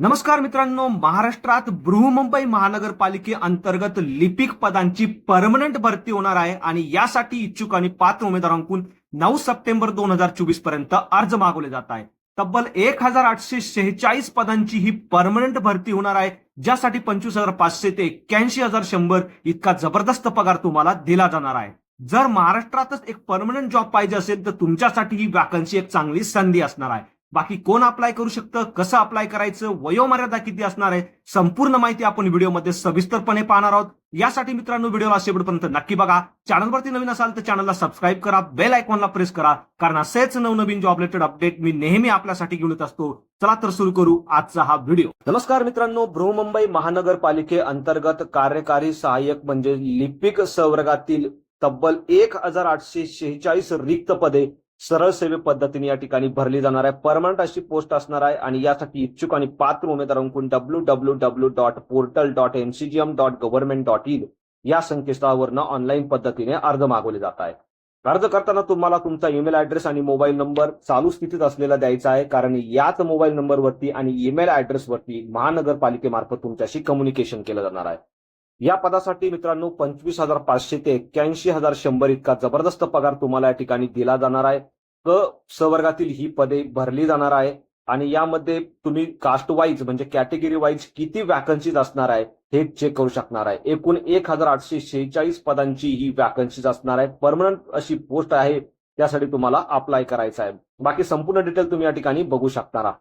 नमस्कार मित्रांनो महाराष्ट्रात बृहमुंबई महानगरपालिकेअंतर्गत लिपिक पदांची परमनंट भरती होणार आहे आणि यासाठी इच्छुक आणि पात्र उमेदवारांकडून नऊ सप्टेंबर दोन हजार चोवीसपर्यंत अर्ज मागवले जात आहे तब्बल एक हजार आठशे शेहेचाळीस पदांची ही परमनंट भरती होणार आहे ज्यासाठी पंचवीस हजार पाचशे ते एक्क्याऐंशी हजार शंभर इतका जबरदस्त पगार तुम्हाला दिला जाणार आहे. जर महाराष्ट्रातच एक परमनंट जॉब पाहिजे असेल तर तुमच्यासाठी ही वॅकन्सी एक चांगली संधी असणार आहे. बाकी कोण अप्लाय करू शकतं कसं अप्लाय करायचं वयोमर्यादा किती असणार आहे संपूर्ण माहिती आपण व्हिडिओमध्ये सविस्तरपणे पाहणार आहोत. यासाठी मित्रांनो व्हिडिओला शेवटपर्यंत नक्की बघा. चॅनलवरती नवीन असाल तर चॅनलला सबस्क्राईब करा बेल आयकॉनला प्रेस करा कारण असेच नवनवीन जॉब रिलेटेड अपडेट मी नेहमी आपल्यासाठी घेऊन येत असतो. चला तर सुरू करू आजचा हा व्हिडिओ. नमस्कार मित्रांनो बृहमुंबई महानगरपालिके अंतर्गत कार्यकारी सहाय्यक म्हणजे लिपिक संवर्गातील तब्बल एक हजार आठशे शेहेचाळीस रिक्त पदे सरळ सेवे पद्धतीने या ठिकाणी भरली जाणार आहे. परमनंट अशी पोस्ट असणार आहे आणि यासाठी इच्छुक आणि पात्र उमेदवारांकडून W W W dot portal dot NCGM dot government dot in या संकेतस्थळावरनं ऑनलाईन पद्धतीने अर्ज मागवले जात आहे अर्ज करताना तुम्हाला तुमचा ईमेल ऍड्रेस आणि मोबाईल नंबर चालू स्थितीत असलेला द्यायचा आहे. कारण याच मोबाईल नंबरवरती आणि ईमेल ऍड्रेसवरती महानगरपालिकेमार्फत तुमच्याशी कम्युनिकेशन केलं जाणार आहे. या पदासाठी मित्रांनो पंचवीस हजार पाचशे ते एक्क्याऐंशी हजार शंभर इतका जबरदस्त पगार तुम्हाला या ठिकाणी दिला जाणार आहे. क सवर्गातील ही पदे भरली जाणार आहे आणि यामध्ये तुम्ही कास्ट वाईज म्हणजे कॅटेगरी वाईज किती वॅकन्सीज असणार आहे हे चेक करू शकणार आहे. एकूण एक हजार आठशे शेहेचाळीस पदांची ही वॅकन्सीज असणार आहे. परमनंट अशी पोस्ट आहे त्यासाठी तुम्हाला अप्लाय करायचं आहे. बाकी संपूर्ण डिटेल तुम्ही या ठिकाणी बघू शकणार आहात.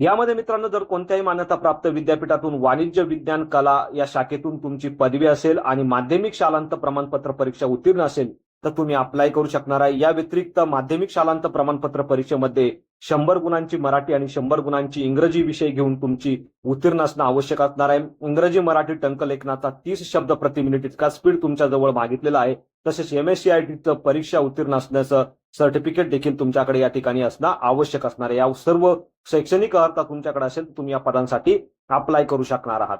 यामध्ये मित्रांनो जर कोणत्याही मान्यताप्राप्त विद्यापीठातून वाणिज्य विज्ञान कला या शाखेतून तुमची पदवी असेल आणि माध्यमिक शालांत प्रमाणपत्र परीक्षा उत्तीर्ण असेल तर तुम्ही अप्लाय करू शकणार आहे. या व्यतिरिक्त माध्यमिक शालांत प्रमाणपत्र परीक्षेमध्ये शंभर गुणांची मराठी आणि शंभर गुणांची इंग्रजी विषय घेऊन तुमची उत्तीर्ण असणं आवश्यक असणार आहे. इंग्रजी मराठी टंकलेखनाचा तीस शब्द प्रति मिनिट इतका स्पीड तुमच्या जवळ मागितलेला आहे. तसेच एमएससीआयटीचं परीक्षा उत्तीर्ण असण्याचं सर्टिफिकेट देखील तुमच्याकडे या ठिकाणी असणं आवश्यक असणार आहे. या सर्व शैक्षणिक अर्थ तुमच्याकडे असेल तर तुम्ही या पदांसाठी अप्लाय करू शकणार आहात.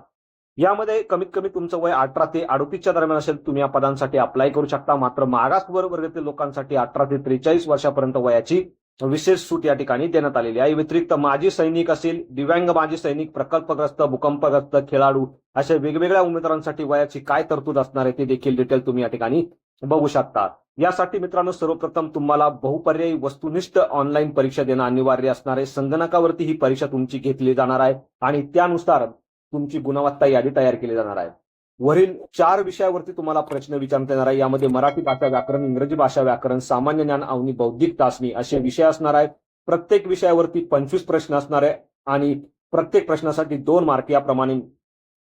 यामध्ये कमीत कमी तुमचं वय अठरा ते अडोतीसच्या दरम्यान असेल तुम्ही या पदांसाठी अप्लाय करू शकता. मात्र मागास वर्गातील लोकांसाठी अठरा ते त्रेचाळीस वर्षापर्यंत वयाची विशेष सूट या ठिकाणी देण्यात आलेली आहे. व्यतिरिक्त माजी सैनिक असेल दिव्यांग माजी सैनिक प्रकल्पग्रस्त भूकंपग्रस्त खेळाडू अशा वेगवेगळ्या उमेदवारांसाठी वयाची काय तरतूद असणार आहे ते देखील डिटेल तुम्ही या ठिकाणी बघू शकता. यासाठी मित्रांनो सर्वप्रथम तुम्हाला बहुपर्यायी वस्तुनिष्ठ ऑनलाईन परीक्षा देणं अनिवार्य असणार आहे. संगणकावरती ही परीक्षा तुमची घेतली जाणार आहे आणि त्यानुसार तुमची गुणवत्ता यादी तयार केली जाणार आहे. वरील चार विषयावरती तुम्हाला प्रश्न विचारता येणार आहे. यामध्ये मराठी भाषा व्याकरण इंग्रजी भाषा व्याकरण सामान्य ज्ञान आणि बौद्धिक चाचणी असे विषय असणार आहेत. प्रत्येक विषयावरती पंचवीस प्रश्न असणार आहे आणि प्रत्येक प्रश्नासाठी दोन मार्क याप्रमाणे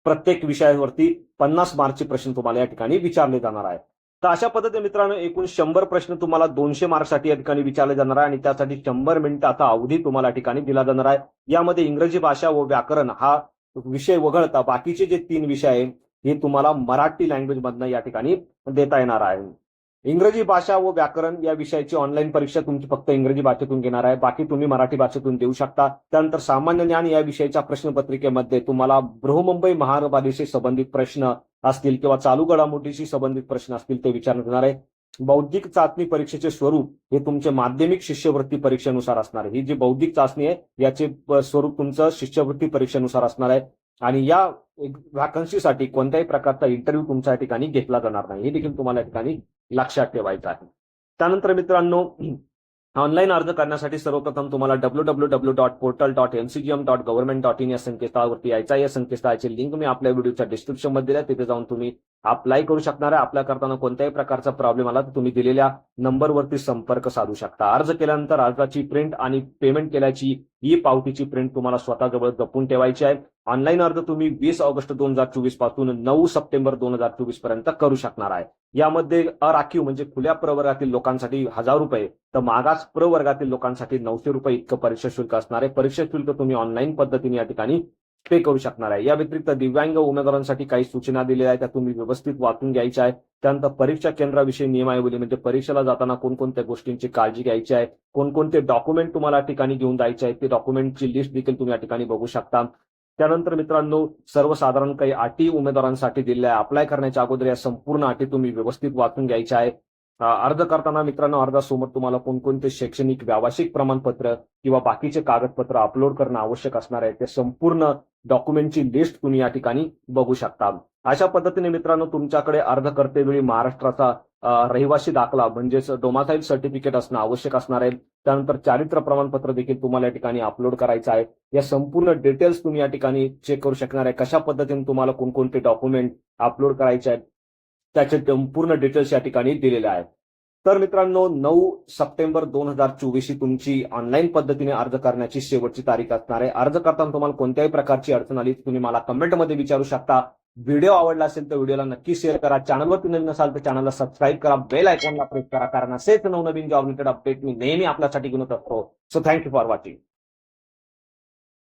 प्रत्येक विषयावरती पन्नास मार्कचे प्रश्न तुम्हाला या ठिकाणी विचारले जाणार आहे तर अशा पद्धतीने मित्रांनो एकूण शंभर प्रश्न तुम्हाला दोनशे मार्कसाठी या ठिकाणी विचारले जाणार आहे आणि त्यासाठी शंभर मिनिटाचा अवधी तुम्हाला या ठिकाणी दिला जाणार आहे. यामध्ये इंग्रजी भाषा व व्याकरण हा विषय वगळता बाकीचे जे तीन विषय आहेत हे तुम्हाला मराठी लँग्वेज मधनं या ठिकाणी देता येणार आहे. इंग्रजी भाषा व व्याकरण या विषयाची ऑनलाईन परीक्षा तुमची फक्त इंग्रजी भाषेतून घेणार आहे. बाकी तुम्ही मराठी भाषेतून देऊ शकता. त्यानंतर सामान्य ज्ञान या विषयाच्या प्रश्नपत्रिकेमध्ये तुम्हाला बृहमुंबई महानगरपालिकेशी संबंधित प्रश्न असतील किंवा चालू घडामोडीशी संबंधित प्रश्न असतील ते विचारण्यात येणार आहे. बौद्धिक चाचणी परीक्षेचे स्वरूप हे तुमचे माध्यमिक शिष्यवृत्ती परीक्षेनुसार असणार आहे. ही जी बौद्धिक चाचणी आहे याचे स्वरूप तुमचं शिष्यवृत्ती परीक्षेनुसार असणार आहे. आणि या व्हॅकन्सीसाठी कोणत्याही प्रकारचा इंटरव्ह्यू तुमच्या या ठिकाणी घेतला जाणार नाही. हे देखील तुम्हाला या ठिकाणी लक्षात ठेवायचं आहे. त्यानंतर मित्रांनो ऑनलाईन अर्ज करण्यासाठी सर्वप्रथम तुम्हाला W W W dot portal dot MCGM dot government dot in या संकेतस्थळावरती यायचा या संकेतस्थळाची लिंक मी आपल्या व्हिडिओच्या डिस्क्रिप्शनमध्ये दिल्या तिथे जाऊन तुम्ही अप्लाय करू शकणार आहे. अप्लाय करताना कोणत्याही प्रकारचा प्रॉब्लेम आला तर तुम्ही दिलेल्या नंबरवरती संपर्क साधू शकता. अर्ज केल्यानंतर अर्जाची प्रिंट आणि पेमेंट केल्याची ई पावतीची प्रिंट तुम्हाला स्वतःजवळ जपून ठेवायची आहे. ऑनलाईन अर्ज तुम्ही वीस ऑगस्ट दोन हजार चोवीसपासून नऊ सप्टेंबर दोन हजार चोवीसपर्यंत करू शकणार आहे. यामध्ये अराखीव म्हणजे खुल्या प्रवर्गातील लोकांसाठी हजार रुपये तर मागास प्रवर्गातील लोकांसाठी नऊशे रुपये इतकं परीक्षा शुल्क असणार आहे. परीक्षा शुल्क तुम्ही ऑनलाईन पद्धतीने या ठिकाणी पे करू शकणार आहे. या व्यतिरिक्त दिव्यांग उमेदवारांसाठी काही सूचना दिलेल्या आहेत त्या तुम्ही व्यवस्थित वाचून घ्यायच्या आहे त्यानंतर परीक्षा केंद्राविषयी नियमावली म्हणजे परीक्षेला जाताना कोणकोणत्या गोष्टींची काळजी घ्यायची आहे कोणकोणते डॉक्युमेंट तुम्हाला ठिकाणी घेऊन जायचे आहेत ते डॉक्युमेंटची लिस्ट देखील तुम्ही या ठिकाणी बघू शकता. त्यानंतर मित्रांनो सर्वसाधारण काही अटी उमेदवारांसाठी दिलेल्या आहे अप्लाय करण्याच्या अगोदर या संपूर्ण अटी तुम्ही व्यवस्थित वाचून घ्यायच्या आहे अर्ज करताना मित्रांनो अर्जासोबत तुम्हाला कोणकोणते शैक्षणिक व्यावसायिक प्रमाणपत्र किंवा बाकीचे कागदपत्र अपलोड करणं आवश्यक असणार आहे ते संपूर्ण डॉक्युमेंटची लिस्ट तुम्ही या ठिकाणी बघू शकता. अशा पद्धतीने मित्रांनो तुमच्याकडे अर्ज करतेवेळी महाराष्ट्राचा रहिवासी दाखला म्हणजेच डोमासाईल सर्टिफिकेट असणं आवश्यक असणार आहे. त्यानंतर चारित्र प्रमाणपत्र देखील तुम्हाला या ठिकाणी अपलोड करायचं आहे. या संपूर्ण डिटेल्स तुम्ही या ठिकाणी चेक करू शकणार आहे. कशा पद्धतीने तुम्हाला कोणकोणते डॉक्युमेंट अपलोड करायचे आहेत त्याचे संपूर्ण डिटेल्स या ठिकाणी दिलेले आहेत. तर मित्रांनो नऊ सप्टेंबर दोन हजार चोवीस ही तुमची ऑनलाईन पद्धतीने अर्ज करण्याची शेवटची तारीख असणार आहे. अर्ज करताना तुम्हाला कोणत्याही प्रकारची अडचण आली तुम्ही मला कमेंटमध्ये विचारू शकता. व्हिडिओ आवडला असेल तर व्हिडिओला नक्की शेअर करा. चॅनलवरती नवीन असाल तर चॅनलला सबस्क्राईब करा. बेल आयकॉनला प्रेस करा. कारण असेच नवनवीन जॉब रिलेटेड अपडेट मी नेहमी आपल्यासाठी घेऊन असतो सो थँक्यू फॉर वॉचिंग